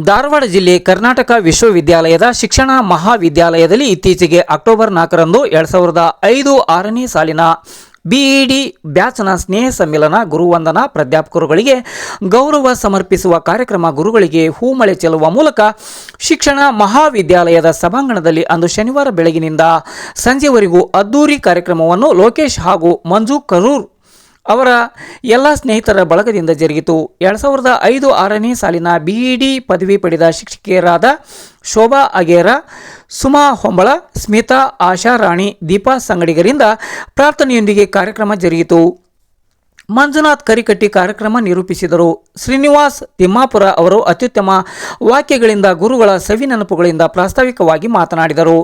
ಧಾರವಾಡ ಜಿಲ್ಲೆ ಕರ್ನಾಟಕ ವಿಶ್ವವಿದ್ಯಾಲಯದ ಶಿಕ್ಷಣ ಮಹಾವಿದ್ಯಾಲಯದಲ್ಲಿ ಇತ್ತೀಚೆಗೆ ಅಕ್ಟೋಬರ್ ನಾಲ್ಕರಂದು ಎರಡು ಸಾವಿರದ ಐದು ಆರನೇ ಸಾಲಿನ ಬಿಇಡಿ ಬ್ಯಾಚ್ನ ಸ್ನೇಹ ಸಮ್ಮೇಳನ ಗುರುವಂದನಾ ಪ್ರಾಧ್ಯಾಪಕರುಗಳಿಗೆ ಗೌರವ ಸಮರ್ಪಿಸುವ ಕಾರ್ಯಕ್ರಮ ಗುರುಗಳಿಗೆ ಹೂಮಳೆ ಚೆಲ್ಲುವ ಮೂಲಕ ಶಿಕ್ಷಣ ಮಹಾವಿದ್ಯಾಲಯದ ಸಭಾಂಗಣದಲ್ಲಿ ಅಂದು ಶನಿವಾರ ಬೆಳಗಿನಿಂದ ಸಂಜೆವರೆಗೂ ಅದ್ದೂರಿ ಕಾರ್ಯಕ್ರಮವನ್ನು ಲೋಕೇಶ್ ಹಾಗೂ ಮಂಜು ಕರೂರ್ ಅವರ ಎಲ್ಲ ಸ್ನೇಹಿತರ ಬಳಗದಿಂದ ಜರುಗಿತು. ಎರಡು ಸಾವಿರದ ಐದು ಆರನೇ ಸಾಲಿನ ಬಿಇಡಿ ಪದವಿ ಪಡೆದ ಶಿಕ್ಷಕಿಯರಾದ ಶೋಭಾ ಅಗೇರ, ಸುಮಾ ಹೊಂಬಳ, ಸ್ಮಿತಾ, ಆಶಾ ರಾಣಿ, ದೀಪಾ ಸಂಗಡಿಗರಿಂದ ಪ್ರಾರ್ಥನೆಯೊಂದಿಗೆ ಕಾರ್ಯಕ್ರಮ ಜರುಗಿತು. ಮಂಜುನಾಥ್ ಕರಿಕಟ್ಟಿ ಕಾರ್ಯಕ್ರಮ ನಿರೂಪಿಸಿದರು. ಶ್ರೀನಿವಾಸ್ ತಿಮ್ಮಾಪುರ ಅವರು ಅತ್ಯುತ್ತಮ ವಾಕ್ಯಗಳಿಂದ, ಗುರುಗಳ ಸವಿ ನೆನಪುಗಳಿಂದ ಪ್ರಾಸ್ತಾವಿಕವಾಗಿ ಮಾತನಾಡಿದರು.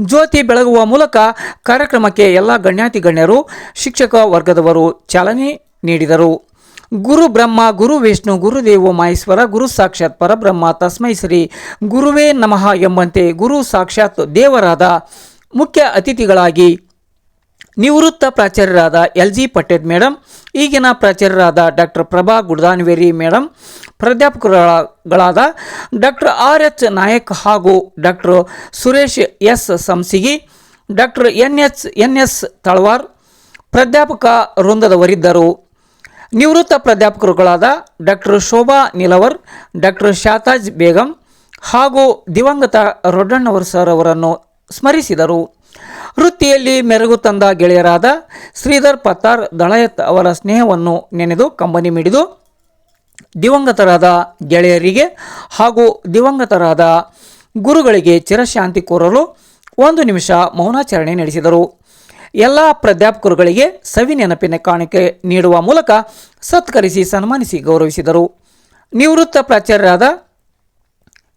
ಜ್ಯೋತಿ ಬೆಳಗುವ ಮೂಲಕ ಕಾರ್ಯಕ್ರಮಕ್ಕೆ ಎಲ್ಲ ಗಣ್ಯಾತಿ ಗಣ್ಯರು, ಶಿಕ್ಷಕ ವರ್ಗದವರು ಚಾಲನೆ ನೀಡಿದರು. ಗುರು ಬ್ರಹ್ಮ, ಗುರು ವಿಷ್ಣು ಗುರುದೇವೋ ಮಹೇಶ್ವರ, ಗುರು ಸಾಕ್ಷಾತ್ ಪರಬ್ರಹ್ಮ, ತಸ್ಮೈ ಶ್ರೀ ಗುರುವೇ ನಮಃ ಎಂಬಂತೆ ಗುರು ಸಾಕ್ಷಾತ್ ದೇವರಾದ ಮುಖ್ಯ ಅತಿಥಿಗಳಾಗಿ ನಿವೃತ್ತ ಪ್ರಾಚಾರ್ಯರಾದ ಎಲ್ ಜಿ ಪಟೇಲ್ ಮೇಡಮ್ ಈಗಿನ ಪ್ರಾಚಾರ್ಯರಾದ ಡಾಕ್ಟರ್ ಪ್ರಭಾ ಗುಡ್ದಾನ್ವೇರಿ ಮೇಡಮ್ ಪ್ರಾಧ್ಯಾಪಕರುಗಳಾದ ಡಾಕ್ಟರ್ ಆರ್ ಎಚ್ ನಾಯಕ್ ಹಾಗೂ doctor Suresh S Sansigi, doctor N H, N S Talwar, ಪ್ರಾಧ್ಯಾಪಕ ವೃಂದದವರಿದ್ದರು. ನಿವೃತ್ತ ಪ್ರಾಧ್ಯಾಪಕರುಗಳಾದ ಡಾಕ್ಟರ್ ಶೋಭಾ ನಿಲವರ್, ಡಾಕ್ಟರ್ ಶಾತಾಜ್ ಬೇಗಂ ಹಾಗೂ ದಿವಂಗತ ರೊಡ್ಡಣ್ಣವರ್ ಸರ್ ಅವರನ್ನು ಸ್ಮರಿಸಿದರು. ವೃತ್ತಿಯಲ್ಲಿ ಮೆರುಗು ತಂದ ಗೆಳೆಯರಾದ ಶ್ರೀಧರ್ ಪತ್ತಾರ್ ದಳಯತ್ ಅವರ ಸ್ನೇಹವನ್ನು ನೆನೆದು ಕಂಬನಿ ಮಿಡಿದು ದಿವಂಗತರಾದ ಗೆಳೆಯರಿಗೆ ಹಾಗೂ ದಿವಂಗತರಾದ ಗುರುಗಳಿಗೆ ಚಿರಶಾಂತಿ ಕೋರಲು ಒಂದು ನಿಮಿಷ ಮೌನಾಚರಣೆ ನಡೆಸಿದರು. ಎಲ್ಲ ಪ್ರಾಧ್ಯಾಪಕರುಗಳಿಗೆ ಸವಿ ನೆನಪಿನ ಕಾಣಿಕೆ ನೀಡುವ ಮೂಲಕ ಸತ್ಕರಿಸಿ ಸನ್ಮಾನಿಸಿ ಗೌರವಿಸಿದರು. ನಿವೃತ್ತ ಪ್ರಾಚಾರ್ಯರಾದ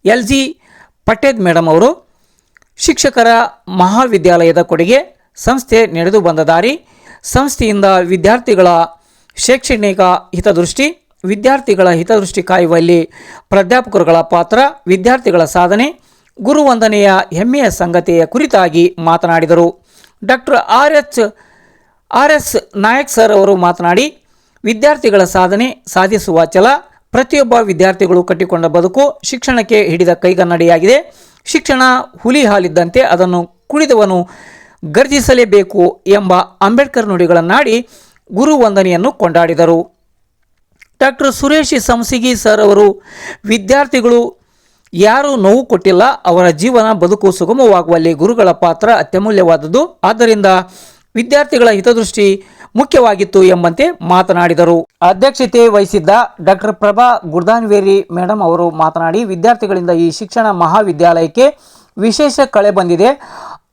ಎಲ್ ಜಿ ಪಟೇದ್ ಮೇಡಮ್ ಅವರು ಶಿಕ್ಷಕರ ಮಹಾವಿದ್ಯಾಲಯದ ಕೊಡುಗೆ ಸಂಸ್ಥೆ ನಡೆದು ಬಂದ ದಾರಿ, ಸಂಸ್ಥೆಯಿಂದ ವಿದ್ಯಾರ್ಥಿಗಳ ಶೈಕ್ಷಣಿಕ ಹಿತದೃಷ್ಟಿ, ವಿದ್ಯಾರ್ಥಿಗಳ ಹಿತದೃಷ್ಟಿ ಕಾಯುವಲ್ಲಿ ಪ್ರಾಧ್ಯಾಪಕರುಗಳ ಪಾತ್ರ, ವಿದ್ಯಾರ್ಥಿಗಳ ಸಾಧನೆ, ಗುರುವಂದನೆಯ ಹೆಮ್ಮೆಯ ಸಂಗತಿಯ ಕುರಿತಾಗಿ ಮಾತನಾಡಿದರು. Doctor R H R S Nayak sir ಅವರು ಮಾತನಾಡಿ, ವಿದ್ಯಾರ್ಥಿಗಳ ಸಾಧನೆ ಸಾಧಿಸುವ ಛಲ ಪ್ರತಿಯೊಬ್ಬ ವಿದ್ಯಾರ್ಥಿಗಳು ಕಟ್ಟಿಕೊಂಡ ಬದುಕು ಶಿಕ್ಷಣಕ್ಕೆ ಹಿಡಿದ ಕೈಗನ್ನಡಿಯಾಗಿದೆ. ಶಿಕ್ಷಣ ಹುಲಿ ಹಾಲಿದ್ದಂತೆ ಅದನ್ನು ಕುಡಿದವನು ಗರ್ಜಿಸಲೇಬೇಕು ಎಂಬ ಅಂಬೇಡ್ಕರ್ ನುಡಿಗಳನ್ನಾಡಿ ಗುರು ವಂದನೆಯನ್ನು ಕೊಂಡಾಡಿದರು. ಡಾಕ್ಟರ್ ಸುರೇಶ್ ಸಂಸಿಗಿ ಸರ್ ಅವರು, ವಿದ್ಯಾರ್ಥಿಗಳು ಯಾರೂ ನೋವು ಕೊಟ್ಟಿಲ್ಲ, ಅವರ ಜೀವನ ಬದುಕು ಸುಗಮವಾಗುವಲ್ಲಿ ಗುರುಗಳ ಪಾತ್ರ ಅತ್ಯಮೂಲ್ಯವಾದದ್ದು. ಆದ್ದರಿಂದ ವಿದ್ಯಾರ್ಥಿಗಳ ಹಿತದೃಷ್ಟಿ ಮುಖ್ಯವಾಗಿತ್ತು ಎಂಬಂತೆ ಮಾತನಾಡಿದರು. ಅಧ್ಯಕ್ಷತೆ ವಹಿಸಿದ್ದ ಡಾಕ್ಟರ್ ಪ್ರಭಾ ಗುರ್ದಾನ್ವೇರಿ ಮೇಡಮ್ ಅವರು ಮಾತನಾಡಿ, ವಿದ್ಯಾರ್ಥಿಗಳಿಂದ ಈ ಶಿಕ್ಷಣ ಮಹಾವಿದ್ಯಾಲಯಕ್ಕೆ ವಿಶೇಷ ಕಳೆ ಬಂದಿದೆ.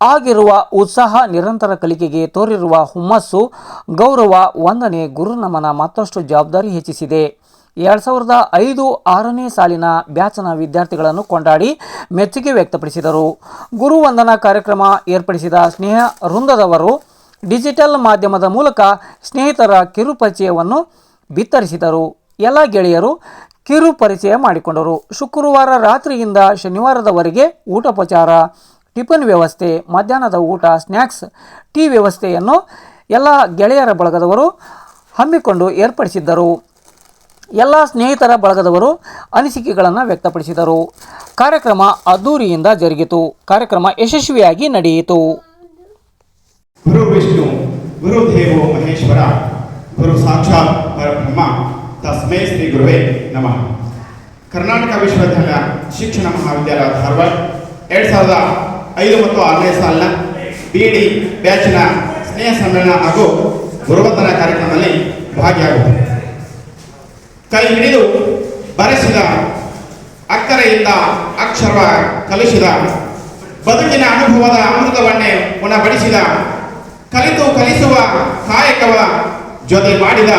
ಆಗಿರುವ ಉತ್ಸಾಹ, ನಿರಂತರ ಕಲಿಕೆಗೆ ತೋರಿರುವ ಹುಮ್ಮಸ್ಸು, ಗೌರವ, ವಂದನೆ, ಗುರುನಮನ ಮತ್ತಷ್ಟು ಜವಾಬ್ದಾರಿ ಹೆಚ್ಚಿಸಿದೆ. ಎರಡು ಸಾವಿರದ ಐದು ಆರನೇ ಸಾಲಿನ ಬ್ಯಾಚ್ನ ವಿದ್ಯಾರ್ಥಿಗಳನ್ನು ಕೊಂಡಾಡಿ ಮೆಚ್ಚುಗೆ ವ್ಯಕ್ತಪಡಿಸಿದರು. ಗುರು ವಂದನಾ ಕಾರ್ಯಕ್ರಮ ಏರ್ಪಡಿಸಿದ ಸ್ನೇಹ ವೃಂದದವರು ಡಿಜಿಟಲ್ ಮಾಧ್ಯಮದ ಮೂಲಕ ಸ್ನೇಹಿತರ ಕಿರುಪರಿಚಯವನ್ನು ಬಿತ್ತರಿಸಿದರು. ಎಲ್ಲ ಗೆಳೆಯರು ಕಿರು ಪರಿಚಯ ಮಾಡಿಕೊಂಡರು. ಶುಕ್ರವಾರ ರಾತ್ರಿಯಿಂದ ಶನಿವಾರದವರೆಗೆ ಊಟೋಪಚಾರ ಟಿಫನ್ ವ್ಯವಸ್ಥೆ, ಮಧ್ಯಾಹ್ನದ ಊಟ ಸ್ನ್ಯಾಕ್ಸ್ ಟೀ ವ್ಯವಸ್ಥೆಯನ್ನು ಎಲ್ಲ ಗೆಳೆಯರ ಬಳಗದವರು ಹಮ್ಮಿಕೊಂಡು ಏರ್ಪಡಿಸಿದ್ದರು. ಎಲ್ಲ ಸ್ನೇಹಿತರ ಬಳಗದವರು ಅನಿಸಿಕೆಗಳನ್ನು ವ್ಯಕ್ತಪಡಿಸಿದರು. ಕಾರ್ಯಕ್ರಮ ಅದ್ದೂರಿಯಿಂದ ಜರುಗಿತು. ಕಾರ್ಯಕ್ರಮ ಯಶಸ್ವಿಯಾಗಿ ನಡೆಯಿತು. ಗುರು ವಿಷ್ಣು, ಗುರು ದೇವೋ ಮಹೇಶ್ವರ, ಗುರು ಸಾಕ್ಷಾತ್ ಪರಬ್ರಹ್ಮ, ತಸ್ಮೈ ಶ್ರೀ ಗುರುವೇ ನಮಃ. ಕರ್ನಾಟಕ ವಿಶ್ವವಿದ್ಯಾಲಯ ಶಿಕ್ಷಣ ಮಹಾವಿದ್ಯಾಲಯ ಧಾರವಾಡ, ಎರಡು ಸಾವಿರದ ಐದು ಮತ್ತು ಆರನೇ ಸಾಲಿನ ಬಿ ಡಿ ಬ್ಯಾಚಿನ ಸ್ನೇಹ ಸಮ್ಮೇಳನ ಹಾಗೂ ಗುರುವತನ ಕಾರ್ಯಕ್ರಮದಲ್ಲಿ ಭಾಗಿಯಾಗುತ್ತದೆ ಕೈ ಹಿಡಿದು ಬರೆಸಿದ ಅಕ್ಕರೆಯಿಂದ ಅಕ್ಷರ ಕಲಿಸಿದ, ಬದುಕಿನ ಅನುಭವದ ಅಮೃತವನ್ನೇ ಉಣಬಡಿಸಿದ ಕಲಿತು ಕಲಿಸುವ ಕಾಯಕವ ಜೊತೆ ಮಾಡಿದ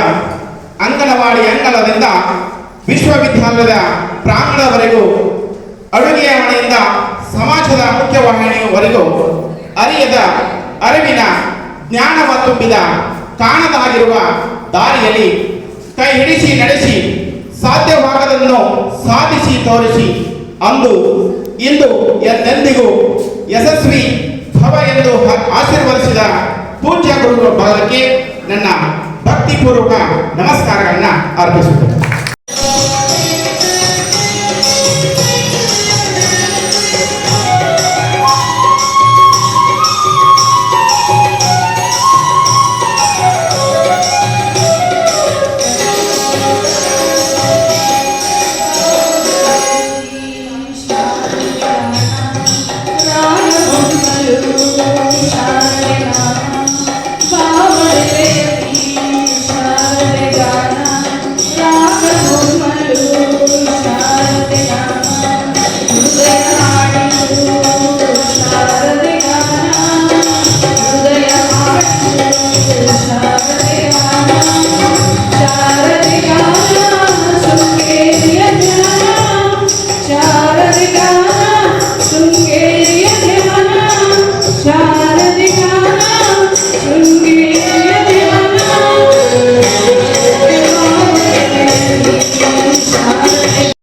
ಅಂಗನವಾಡಿ ಅಂಗಳದಿಂದ ವಿಶ್ವವಿದ್ಯಾಲಯದ ಪ್ರಾಂಗಣವರೆಗೂ ಅಡುಗೆಯ ಮನೆಯಿಂದ ಸಮಾಜದ ಮುಖ್ಯವಾಹಿನಿಯವರೆಗೂ ಅರಿಯದ ಅರಿವಿನ ಜ್ಞಾನವ ತುಂಬಿದ ಕಾಣದಾಗಿರುವ ದಾರಿಯಲ್ಲಿ ಕೈ ಹಿಡಿಸಿ ನಡೆಸಿ ಸಾಧ್ಯವಾಗದನ್ನು ಸಾಧಿಸಿ ತೋರಿಸಿ ಅಂದು, ಇಂದು ಎಂದೆಂದಿಗೂ ಯಶಸ್ವಿ ಭವ ಎಂದು ಆಶೀರ್ವದಿಸಿದ ಪೂಜ್ಯ ಗುರುಗಳ ಭಾಗಕ್ಕೆ ನನ್ನ ಭಕ್ತಿಪೂರ್ವಕ ನಮಸ್ಕಾರಗಳನ್ನ ಅರ್ಪಿಸುತ್ತೇನೆ.